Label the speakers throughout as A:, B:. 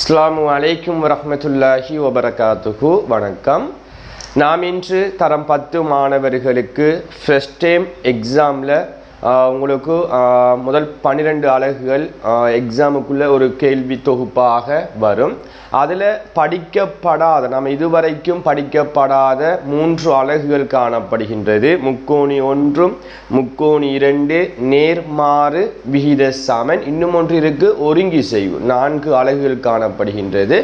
A: அஸ்லாமு அலைக்கும் வரமத்துல்லாஹி வபரகாத்துஹு. வணக்கம். நாம் இன்று தரம் பத்து மாணவர்களுக்கு ஃபஸ்ட் டைம் எக்ஸாமில் உங்களுக்கு முதல் பன்னிரெண்டு அலகுகள் எக்ஸாமுக்குள்ளே ஒரு கேள்வி தொகுப்பாக வரும். அதில் படிக்கப்படாத நம்ம இதுவரைக்கும் படிக்கப்படாத மூன்று அலகுகள் காணப்படுகின்றது. முக்கோணி ஒன்றும் முக்கோணி இரண்டு நேர்மாறு விகித சமன் இன்னும் ஒன்று இருக்குது ஒருங்கி செய்வு நான்கு அலகுகள் காணப்படுகின்றது.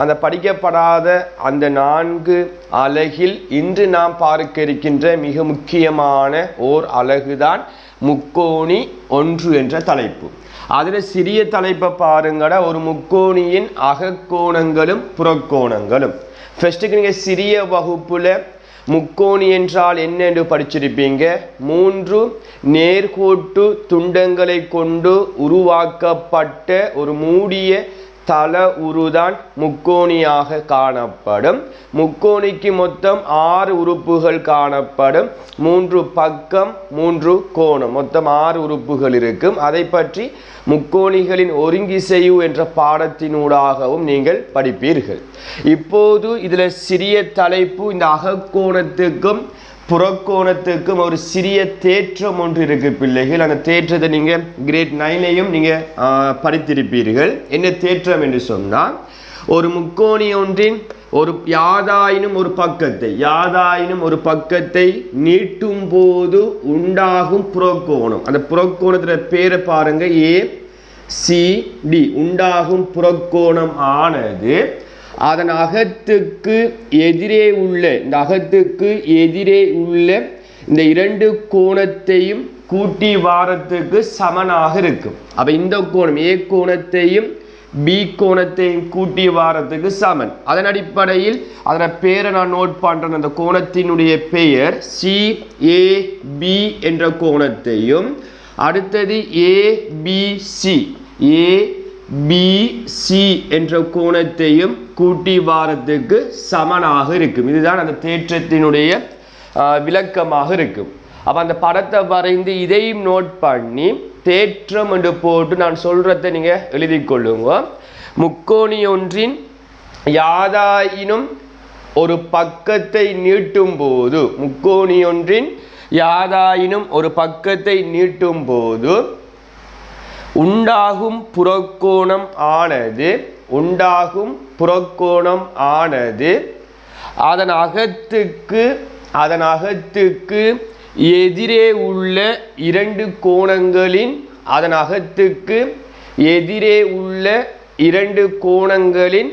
A: அந்த படிக்கப்படாத அந்த நான்கு அலகில் இன்று நாம் பார்க்க இருக்கின்ற மிக முக்கியமான ஓர் அலகுதான் முக்கோணி ஒன்று என்ற தலைப்பு. அதில் சிறிய தலைப்பை பாருங்கடா ஒரு முக்கோணியின் அகக்கோணங்களும் புறக்கோணங்களும். ஃபஸ்ட்டுக்கு நீங்கள் சிறிய வகுப்பில் முக்கோணி என்றால் என்ன என்று படிச்சிருப்பீங்க? மூன்று நேர்கோட்டு துண்டங்களை கொண்டு உருவாக்கப்பட்ட ஒரு மூடிய தல உருதான் முக்கோணியாக காணப்படும். முக்கோணிக்கு மொத்தம் ஆறு உறுப்புகள் காணப்படும். மூன்று பக்கம் மூன்று கோணம். மொத்தம் ஆறு உறுப்புகள் இருக்கும். அதை பற்றி முக்கோணிகளின் ஒருங்கிசையு என்ற பாடத்தினூடாகவும் நீங்கள் படிப்பீர்கள். இப்போது இதில் சிறிய தலைப்பு. இந்த அகக்கோணத்துக்கும் புறக்கோணத்துக்கும் ஒரு சிறிய தேற்றம் ஒன்று இருக்கு பிள்ளைகள். அந்த தேற்றத்தை நீங்க கிரேட் நைன்லையும் நீங்க படித்திருப்பீர்கள். என்ன தேற்றம் என்று சொன்னால் ஒரு முக்கோணி ஒன்றின் ஒரு யாதாயினும் ஒரு பக்கத்தை யாதாயினும் ஒரு பக்கத்தை நீட்டும் போது உண்டாகும் புறக்கோணம். அந்த புறக்கோணத்துல பேரை பாருங்க ஏ சி டி உண்டாகும் புறக்கோணம் ஆனது அதன் அகத்துக்கு எதிரே உள்ள இந்த அகத்துக்கு எதிரே உள்ள இந்த இரண்டு கோணத்தையும் கூட்டி வாரத்துக்கு சமனாக இருக்கும். அப்போ இந்த கோணம் ஏ கோணத்தையும் பி கோணத்தையும் கூட்டி வாரத்துக்கு சமன். அதன் அடிப்படையில் அதன் பேரை நான் நோட் பண்ணுறேன் அந்த கோணத்தினுடைய பெயர் சி ஏ பி என்ற கோணத்தையும் அடுத்தது A B C A BC என்ற கோணத்தையும் கூட்டி வாரத்துக்கு சமனாக இருக்கும். இதுதான் அந்த தேற்றத்தினுடைய விளக்கமாக இருக்கும். அப்போ அந்த படத்தை வரைந்து இதையும் நோட் பண்ணி தேற்றம் என்று போட்டு நான் சொல்கிறத நீங்கள் எழுதி கொள்ளுங்க. முக்கோணி ஒன்றின் யாதாயினும் ஒரு பக்கத்தை நீட்டும் போது முக்கோணி ஒன்றின் யாதாயினும் ஒரு பக்கத்தை நீட்டும் போது உண்டாகும் புறக்கோணம் ஆனது உண்டாகும் புறக்கோணம் ஆனது அதன் அகத்துக்கு அதன் அகத்துக்கு எதிரே உள்ள இரண்டு கோணங்களின் அதன் அகத்துக்கு எதிரே உள்ள இரண்டு கோணங்களின்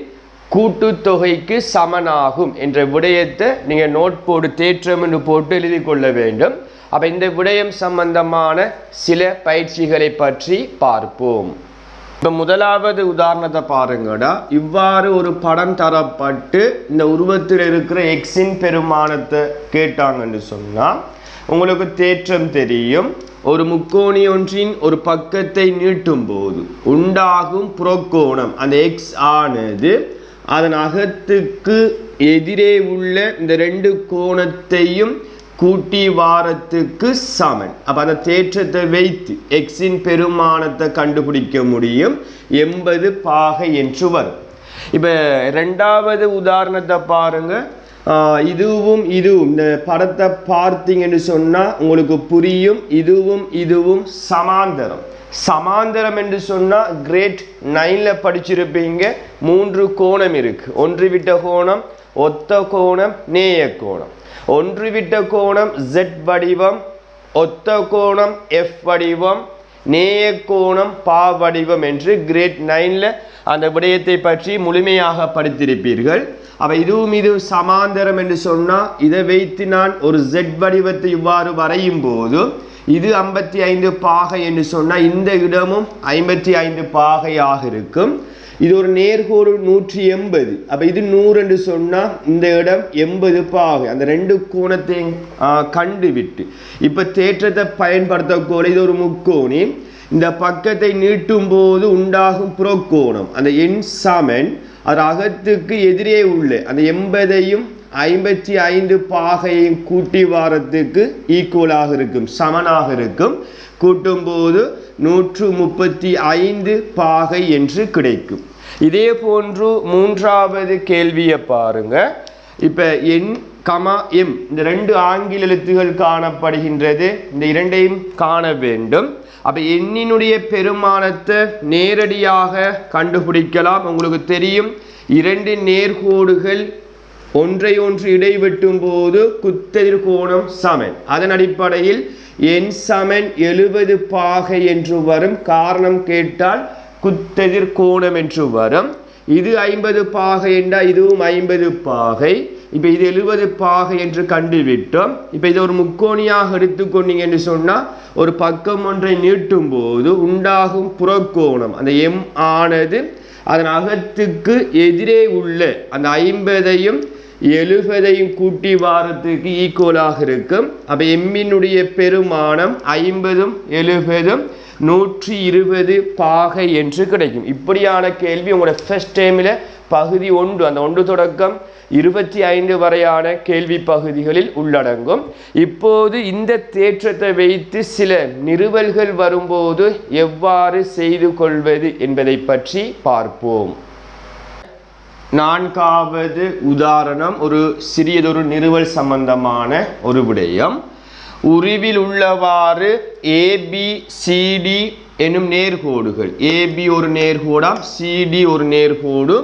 A: கூட்டுத்தொகைக்கு சமனாகும். என்ற விடயத்தை நீங்கள் நோட் போடு தேற்றம் என்று போட்டு எழுதி கொள்ள வேண்டும். அப்போ இந்த விடயம் சம்பந்தமான சில பயிற்சிகளை பற்றி பார்ப்போம். இப்போ முதலாவது உதாரணத்தை பாருங்கடா. இவ்வாறு ஒரு படம் தரப்பட்டு இந்த உருவத்தில் இருக்கிற எக்ஸின் பெருமானத்தை கேட்டாங்கன்னு சொன்னால் உங்களுக்கு தேற்றம் தெரியும். ஒரு முக்கோணி ஒன்றின் ஒரு பக்கத்தை நீட்டும் போது உண்டாகும் புறக்கோணம் அந்த எக்ஸ் ஆனது அதன் அகத்துக்கு எதிரே உள்ள இந்த ரெண்டு கோணத்தையும் கூட்டி வாரத்துக்கு சமன். அப்ப அந்த தேற்றத்தை வைத்து எக்ஸின் பெருமானத்தை கண்டுபிடிக்க முடியும். எண்பது பாகை என்று வரும். இப்ப ரெண்டாவது உதாரணத்தை பாருங்க. இதுவும் இதுவும். இந்த படத்தை பார்த்தீங்கன்னு சொன்னா உங்களுக்கு புரியும். இதுவும் இதுவும் சமாந்தரம். சமாந்தரம் என்று சொன்னா கிரேட் நைன்ல படிச்சிருப்பீங்க. மூன்று கோணம் இருக்கு. ஒன்று விட்ட கோணம் ஒத்த கோணம் நேய கோணம். ஒன்று விட்ட கோணம் ஜெட் வடிவம் ஒத்த கோணம் எஃப் வடிவம் நேய கோணம் பா வடிவம் என்று கிரேட் நைனில் அந்த விடயத்தை பற்றி முழுமையாக படித்திருப்பீர்கள். அப்ப இதுவும் இது சமாந்தரம் என்று சொன்னால் இதை வைத்து நான் ஒரு ஜெட் வடிவத்தை இவ்வாறு வரையும் போது இது ஐம்பத்தி ஐந்து பாகை என்று சொன்னால் இந்த இடமும் ஐம்பத்தி ஐந்து பாகையாக இருக்கும். இது ஒரு நேர்கோடு நூற்றி எண்பது. அப்போ இது நூறு என்று சொன்னால் இந்த இடம் எண்பது பாகை. அந்த ரெண்டு கோணத்தையும் கண்டு விட்டு இப்போ தேற்றத்தை பயன்படுத்தக்கூட இது ஒரு முக்கோணி. இந்த பக்கத்தை நீட்டும் போது உண்டாகும் புறக்கோணம். அந்த எண் சமன். அது அகத்துக்கு எதிரே உள்ள. அந்த எண்பதையும் ஐம்பத்தி ஐந்து பாகையும் கூட்டி வாரத்துக்கு ஈக்குவலாக இருக்கும் சமனாக இருக்கும். கூட்டும்போது நூற்று முப்பத்தி ஐந்து பாகை என்று கிடைக்கும். இதே போன்று மூன்றாவது கேள்வியை பாருங்க. இப்போ என் கமா எம் இந்த ரெண்டு ஆங்கில எழுத்துகள் காணப்படுகின்றது. இந்த இரண்டையும் காண வேண்டும். அப்போ எண்ணினுடைய பெருமானத்தை நேரடியாக கண்டுபிடிக்கலாம். உங்களுக்கு தெரியும் இரண்டு நேர்கோடுகள் ஒன்றை ஒன்று இடைவெட்டும் போது குத்தெதிர் கோணம் சமன். அதன் அடிப்படையில் என் சமன் எழுபது பாகை என்று வரும். காரணம் கேட்டால் குத்தெதிர் கோணம் என்று வரும். இது ஐம்பது பாகை என்றால் இதுவும் ஐம்பது பாகை. இப்போ இது எழுபது பாகை என்று கண்டுவிட்டோம். இப்போ இது ஒரு முக்கோணியாக எடுத்துக்கொண்டீங்க என்று சொன்னால் ஒரு பக்கம் ஒன்றை நீட்டும் போது உண்டாகும் புறக்கோணம் அந்த எம் ஆனது அதன் அகத்துக்கு எதிரே உள்ள அந்த ஐம்பதையும் எழுபதையும் கூட்டி வாரத்துக்கு ஈக்குவலாக இருக்கும். அப்போ எம்மினுடைய பெருமானம் ஐம்பதும் எழுபதும் நூற்றி இருபது பாகை என்று கிடைக்கும். இப்படியான கேள்வி உங்களோட ஃபர்ஸ்ட் டைமில் பகுதி ஒன்று அந்த ஒன்று தொடக்கம் இருபத்தி ஐந்து வரையான கேள்வி பகுதிகளில் உள்ளடங்கும். இப்போது இந்த தேற்றத்தை வைத்து சில நிறுவல்கள் வரும்போது எவ்வாறு செய்து கொள்வது என்பதை பற்றி பார்ப்போம். நான்காவது உதாரணம் ஒரு சிறியதொரு நிறுவல் சம்பந்தமான ஒரு விடயம். உருவில் உள்ளவாறு ஏபி சிடி எனும் நேர்கோடுகள். ஏபி ஒரு நேர்கோடாம் சிடி ஒரு நேர்கோடு.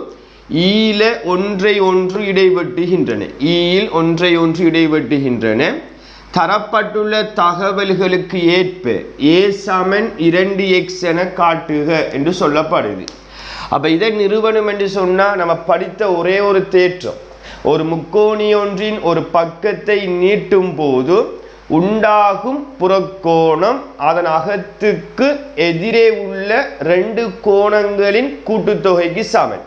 A: E ஈல ஒன்றை ஒன்று இடைவெட்டுகின்றன. E ஈயில் ஒன்றை ஒன்று இடைவெட்டுகின்றன. தரப்பட்டுள்ள தகவல்களுக்கு ஏற்ப ஏ சமன் இரண்டு எக்ஸ் என காட்டுக என்று சொல்லப்படுது. அப்போ இதை நிறுவனம் என்று சொன்னால் நம்ம படித்த ஒரே ஒரு தேற்றம். ஒரு முக்கோணியொன்றின் ஒரு பக்கத்தை நீட்டும் போது உண்டாகும் புறக்கோணம் அதன் அகத்துக்கு எதிரே உள்ள ரெண்டு கோணங்களின் கூட்டுத்தொகைக்கு சமன்.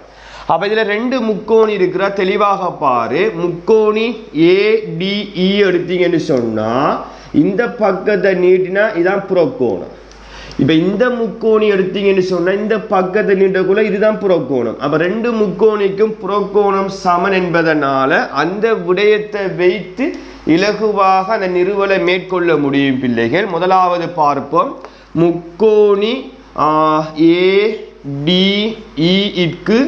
A: அப்போ இதில் ரெண்டு முக்கோணி இருக்கிறா தெளிவாக பாரு. முக்கோணி ஏடிஇ e எடுத்தீங்கன்னு சொன்னால் இந்த பக்கத்தை நீட்டினா இதான் புறக்கோணம். இப்போ இந்த முக்கோணி எடுத்தீங்கன்னு சொன்னால் இந்த பக்கத்தில் நின்றக்குள்ள இதுதான் புறக்கோணம். அப்போ ரெண்டு முக்கோணிக்கும் புறக்கோணம் சமன் என்பதனால அந்த விடயத்தை வைத்து இலகுவாக அந்த நிறுவலை மேற்கொள்ள முடியும் பிள்ளைகள். முதலாவது பார்ப்போம். முக்கோணி ஏ டிஇக்கு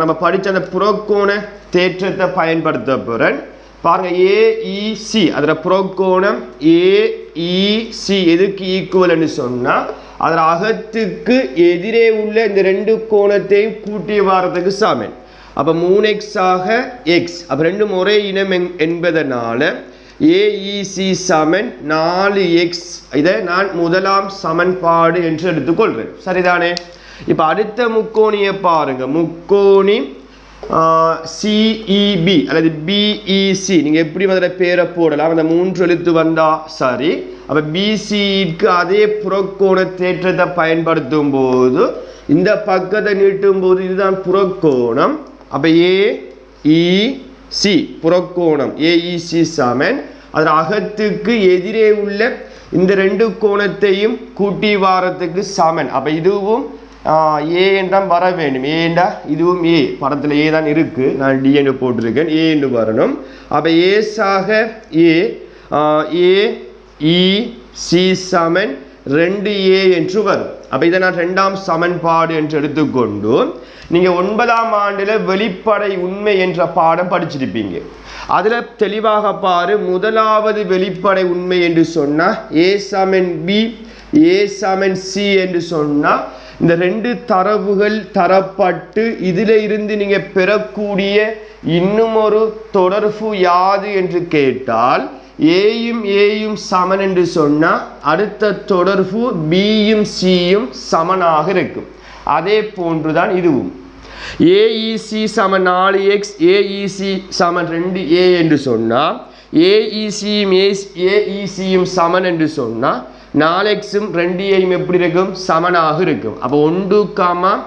A: நம்ம படித்த அந்த புறக்கோண தேற்றத்தை பயன்படுத்த போகிறேன் பாருங்க ஏஇசி அதில் புறக்கோணம் ஏஇசி எதுக்கு ஈக்குவல்னு சொன்னால் அதில் அகத்துக்கு எதிரே உள்ள இந்த ரெண்டு கோணத்தையும் கூட்டி வாரத்துக்கு சமன். அப்போ மூணு எக்ஸ் ஆக எக்ஸ் அப்போ ரெண்டும் ஒரே இனம் என்- என்பதனால ஏஇசி சமன் நாலு எக்ஸ் இதை நான் முதலாம் சமன்பாடு என்று எடுத்துக்கொள்வேன் சரிதானே? இப்போ அடுத்த முக்கோணியை பாருங்க. முக்கோணி சிஇபி அல்லது பிஇசி நீங்க எப்படி அதில் பேரை போடலாம்? அந்த மூன்று எழுத்து வந்தா சரி. அப்ப பிசிஇக்கு அதே புறக்கோண தேற்றத்தை பயன்படுத்தும் போது இந்த பக்கத்தை நீட்டும் போது இதுதான் புறக்கோணம். அப்ப ஏஇசி சி புறக்கோணம். ஏஇசி சமன். அதில் அகத்துக்கு எதிரே உள்ள இந்த ரெண்டு கோணத்தையும் கூட்டி வாரத்துக்கு சமன். அப்ப இதுவும் ஏ வர வேண்டும். ஏண்டா? இதுவும் ஏ. படத்தில் ஏ தான் இருக்குது நான் டி என்று போட்டிருக்கேன். ஏ என்று வரணும். அப்போ ஏஸாக ஏ ஏ இ சி சமன் ரெண்டு ஏ என்று வரும். அப்போ இதை நான் ரெண்டாம் சமன்பாடு என்று எடுத்துக்கொண்டு நீங்கள் ஒன்பதாம் ஆண்டில் வெளிப்படை உண்மை என்ற பாடம் படிச்சிருப்பீங்க. அதில் தெளிவாக பாரு முதலாவது வெளிப்படை உண்மை என்று சொன்னால் ஏ சமன் பி ஏ சமன் சி என்று சொன்னால் இந்த ரெண்டு தரவுகள் தரப்பட்டு இதில் இருந்து நீங்கள் பெறக்கூடிய இன்னும் ஒரு தொடர்பு யாது என்று கேட்டால் ஏயும் ஏயும் சமன் என்று சொன்னால் அடுத்த தொடர்பு பியும் சியும் சமனாக இருக்கும். அதே போன்றுதான் இதுவும். ஏஇசி சமன் நாலு எக்ஸ் ஏஇசி சமன் ரெண்டு ஏ என்று சொன்னால் ஏஇசியும் ஏஇசியும் சமன் என்று சொன்னால் நாலு எக்ஸும் ரெண்டு ஏயும் எப்படி இருக்கும்? சமனாக இருக்கும். அப்போ ஒன்று காமா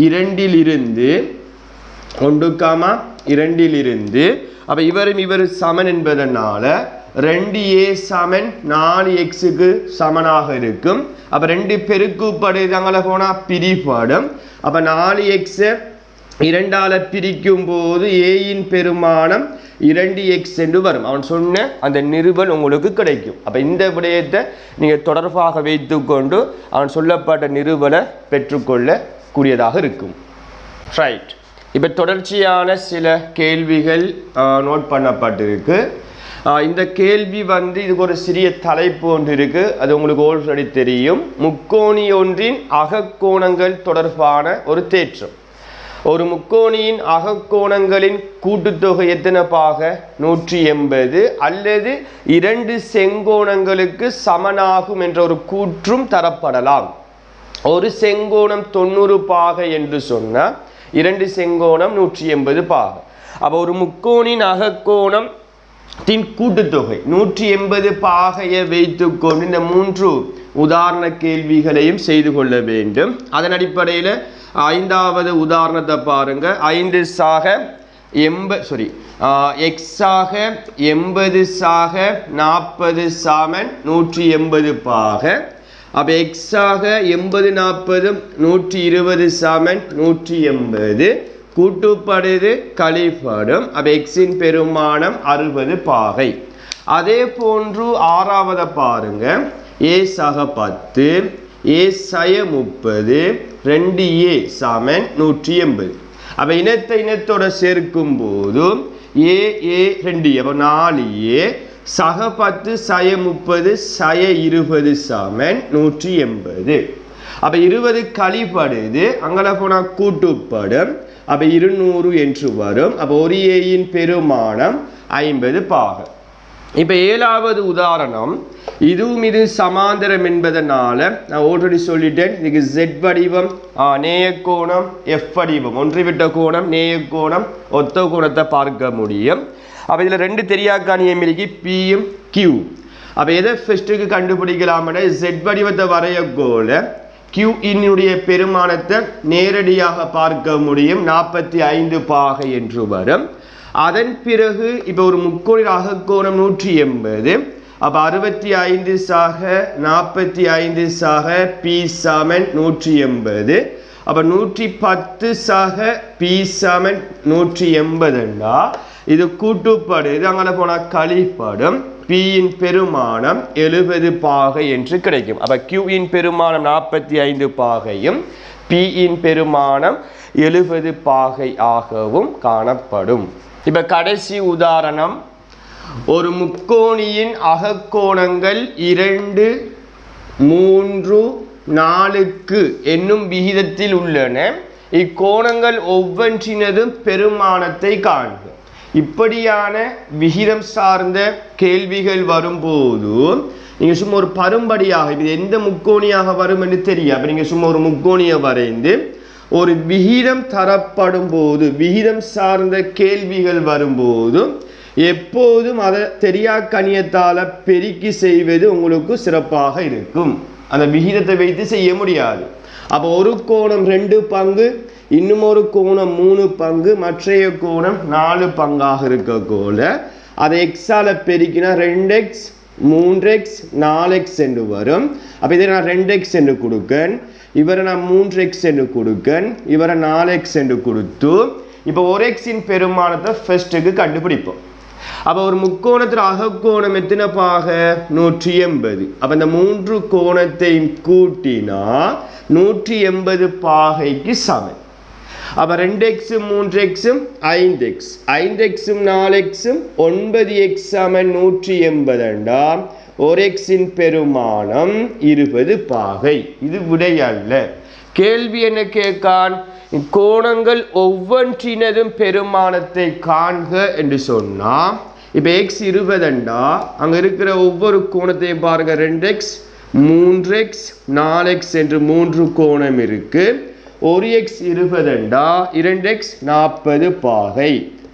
A: இரண்டிலிருந்து ஒன்று காமா இரண்டிலிருந்து அப்போ இவரும் இவர் சமன் என்பதனால ரெண்டு ஏ சமன் நாலு எக்ஸுக்கு சமனாக இருக்கும். அப்போ ரெண்டு பெருக்குப்படுதாங்கள போனால் பிரிப்படும் அப்போ நாலு எக்ஸை இரண்டால பிரிக்கும் போது ஏயின் பெருமானம் இரண்டு எக்ஸ் என்று வரும். அவன் சொன்ன அந்த நிருபல் உங்களுக்கு கிடைக்கும். அப்போ இந்த விடயத்தை நீங்கள் தொடர்பாக வைத்துக்கொண்டு அவன் சொல்லப்பட்ட நிருபலை பெற்றுக்கொள்ள கூடியதாக இருக்கும். ரைட் இப்போ தொடர்ச்சியான சில கேள்விகள் நோட் பண்ணப்பட்டிருக்கு. இந்த கேள்வி வந்து இதுக்கு ஒரு சிறிய தலைப்பு ஒன்று இருக்கு. அது உங்களுக்கு ஆல்ரெடி தெரியும். முக்கோணி ஒன்றின் அகக்கோணங்கள் தொடர்பான ஒரு தேற்றம். ஒரு முக்கோணியின் அகக்கோணங்களின் கூட்டுத்தொகை எத்தனை பாக நூற்றி எண்பது. அல்லது இரண்டு செங்கோணங்களுக்கு சமனாகும் என்ற ஒரு கூற்றும் தரப்படலாம். ஒரு செங்கோணம் தொண்ணூறு பாகை என்று சொன்னால் இரண்டு செங்கோணம் நூற்றி எண்பது பாகம். அப்போ ஒரு முக்கோணின் அகக்கோணம் தின் கூட்டுத்தொகை. நூற்றி எண்பது பாகையை வைத்துக்கொண்டு இந்த மூன்று உதாரண கேள்விகளையும் செய்து கொள்ள வேண்டும். அதன் அடிப்படையில் ஐந்தாவது உதாரணத்தை பாருங்க. ஐந்து சாக எண்ப சாரி எக்ஸாக எண்பது சாக நாற்பது சாமன் நூற்றி எண்பது பாக. அப்போ எக்ஸாக எண்பது நாற்பது நூற்றி இருபது சமன் நூற்றி எண்பது கூட்டுப்படுது கழிப்படும். அப்போ எக்ஸின் பெருமானம் அறுபது பாகை. அதே போன்று ஆறாவதை பாருங்க. ஏ சக பத்து ஏ சய முப்பது ரெண்டு ஏ சமன் நூற்றி எண்பது அப்போ இனத்தை இனத்தோட சேர்க்கும் போதும் ஏ ஏ ரெண்டு அப்போ நாலு ஏ சக பத்து சய முப்பது சய இருபது சமன் நூற்றி எண்பது. அப்போ இருபது கழிப்படுது அங்கே போனால் கூட்டுப்படும். அப்போ இருநூறு என்று வரும். அப்போ ஒரு ஏயின் பெருமானம் ஐம்பது பாகம். இப்போ ஏழாவது உதாரணம் இதுவும் இது சமாந்தரம் என்பதனால நான் ஆல்ரெடி சொல்லிட்டேன் இதுக்கு ஜெட் வடிவம் நேயக்கோணம் எஃப் வடிவம் ஒன்றிவிட்ட கோணம் நேயக்கோணம் ஒத்த கோணத்தை பார்க்க முடியும். அப்போ இதில் ரெண்டு தெரியாக்கானிய மில்கி பியும் கியூ அப்போ எதை ஃபஸ்ட்டுக்கு கண்டுபிடிக்கலாம்னா ஜெட் வடிவத்தை வரையக்கோல கியூ இன்னுடைய பெருமானத்தை நேரடியாக பார்க்க முடியும் நாற்பத்தி ஐந்து பாகை என்று வரும். அதன் பிறகு இப்போ ஒரு முக்கோணி அகக்கோணம் நூற்றி எண்பது. அப்போ அறுபத்தி ஐந்து சாக நாற்பத்தி ஐந்து சாக பி சமன் நூற்றி எண்பது. அப்போ நூற்றி பத்து சாக பி சமன் நூற்றி எண்பதுண்டா? இது கூட்டுப்படுது அங்கே போனால் கழிப்படும். பியின் பெருமானம் எழுபது பாகை என்று கிடைக்கும். அப்போ கியூயின் பெருமானம் நாற்பத்தி ஐந்து பாகையும் பியின் பெருமானம் எழுபது பாகை ஆகவும் காணப்படும். இப்போ கடைசி உதாரணம் ஒரு முக்கோணியின் அகக்கோணங்கள் இரண்டு மூன்று நாலுக்கு என்னும் விகிதத்தில் உள்ளன. இக்கோணங்கள் ஒவ்வொன்றினதும் பெருமானத்தை காண்க. இப்படியான விகிதம் சார்ந்த கேள்விகள் வரும்போது நீங்கள் சும்மா ஒரு பரும்படியாக இது எந்த முக்கோணியாக வரும் என்று தெரியும் அப்போ நீங்கள் சும்மா ஒரு முக்கோணியை வரைந்து ஒரு விகிதம் தரப்படும் போது விகிதம் சார்ந்த கேள்விகள் வரும்போதும் எப்போதும் அதை தெரியா கணியத்தால பெருக்கி செய்வது உங்களுக்கு சிறப்பாக இருக்கும். அந்த விகிதத்தை வைத்து செய்ய முடியாது. அப்போ ஒரு கோணம் ரெண்டு பங்கு இன்னும் ஒரு கோணம் மூணு பங்கு மற்றைய கோணம் நாலு பங்காக இருக்கக்கூட அதை எக்ஸால பெருக்கினா ரெண்டு எக்ஸ் மூன்று எக்ஸ் நாலு எக்ஸ் என்று வரும். அப்போ இதை நான் ரெண்டு எக்ஸ் என்று கொடுக்கேன். இவரை நான் மூன்று எக்ஸ் என்று கொடுக்கேன். இவரை நாலு எக்ஸ் என்று கொடுத்து இப்போ ஒரு எக்ஸின் பெருமானத்தை ஃபர்ஸ்ட்டுக்கு கண்டுபிடிப்போம். அப்போ ஒரு முக்கோணத்தில் அகக்கோணம் எத்தனை பாக? நூற்றி எண்பது. அப்போ இந்த மூன்று கோணத்தையும் கூட்டினா நூற்றி எண்பது பாகைக்கு சமன். அப்போ ரெண்டு எக்ஸும் மூன்று எக்ஸும் ஐந்து எக்ஸ் ஐந்து எக்ஸும் நாலு எக்ஸும் ஒன்பது எக்ஸ் சமன் நூற்றி எண்பதுண்டாம் ஒரு எக்ஸின் பெருமானம் இருபது பாகை. இது விடை அல்ல. கேள்வி என்ன கேட்கான்? கோணங்கள் ஒவ்வொன்றினதும் பெருமானத்தை காண்க என்று சொன்னா. இப்போ எக்ஸ் இருபதுண்டா அங்க இருக்கிற ஒவ்வொரு கோணத்தையும் பாருங்க. ரெண்டு எக்ஸ் மூன்று எக்ஸ் நாலு எக்ஸ் என்று மூன்று கோணம் இருக்கு. ஒரு எக்ஸ் இருபதுண்டா? இரண்டு எக்ஸ் நாற்பது பாகை.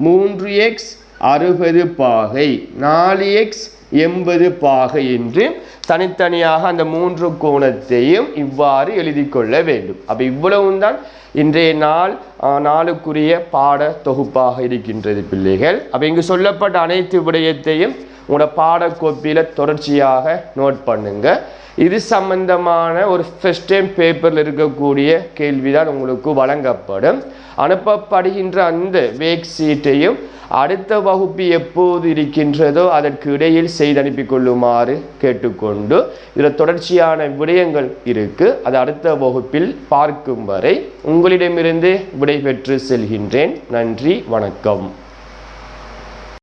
A: மூன்று எக்ஸ் அறுபது பாகை. நாலு எக்ஸ் எண்பது பாகை என்று தனித்தனியாக அந்த மூன்று கோணத்தையும் இவ்வாறு எழுதி கொள்ள வேண்டும். அப்போ இவ்வளவும் தான் இன்றைய நாள் நாளுக்குரிய பாட தொகுப்பாக இருக்கின்றது பிள்ளைகள். அப்போ இங்கு சொல்லப்பட்ட அனைத்து விடயத்தையும் உங்களோட பாடக்கோப்பியில் தொடர்ச்சியாக நோட் பண்ணுங்க. இது சம்பந்தமான ஒரு ஃபஸ்ட் டைம் பேப்பரில் இருக்கக்கூடிய கேள்வி தான் உங்களுக்கு வழங்கப்படும். அனுப்பப்படுகின்ற அந்த வேக் சீட்டையும் அடுத்த வகுப்பு எப்போது இருக்கின்றதோ அதற்கு இடையில் செய்து அனுப்பி கொள்ளுமாறு கேட்டுக்கொண்டு இதில் தொடர்ச்சியான விடயங்கள் இருக்கு. அது அடுத்த வகுப்பில் பார்க்கும் வரை உங்களிடமிருந்து விடைபெற்று செல்கின்றேன். நன்றி வணக்கம்.